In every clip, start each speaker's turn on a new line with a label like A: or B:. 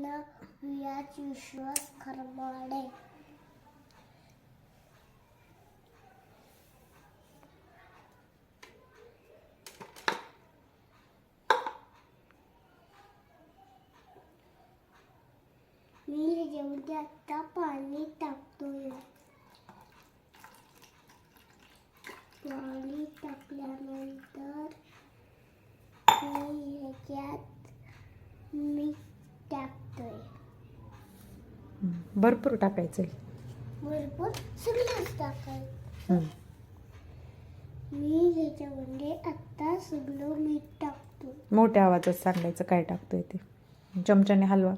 A: वियाच विश्वास खरमाडे मी ह्याच्यामध्ये आता पाणी टाकतोय पाणी टाकल्यानंतर मी ह्याच्यात मीठ टाकतोय
B: हं. भरपूर टाकायचं
A: भरपूर? सगळंच टाकायचं. मी ह्याच्यामध्ये आता सगळं मीठ टाकतो.
B: मोठ्या आवाजात सांगायचं काय टाकतोय ते? चमच्याने हलवा.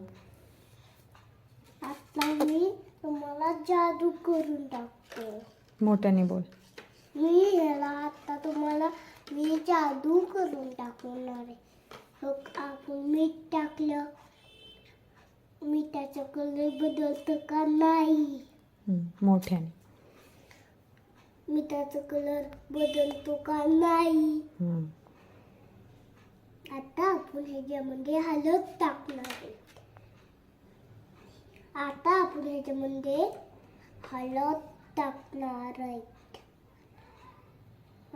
A: आता मी तुम्हाला जादू करून टाकतो.
B: मोठ्याने बोल.
A: मी ह्याला आता तुम्हाला मी जादू करून टाकणार आहे. आपण मीठ टाकलं. मिठाचा कलर बदलतं का नाही?
B: हं. मोठ्याने.
A: मिठाचा कलर बदलतो का नाही. आता आपण ह्याच्यामध्ये हळद टाकणार आहे. आता आपण ह्याच्यामध्ये हळद टाकणार आहे.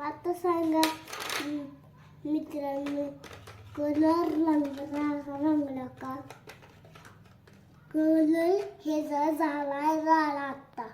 A: आता सांगा म- मित्रांनो कलर रंगला का कलर हे जर झालाय झाला आता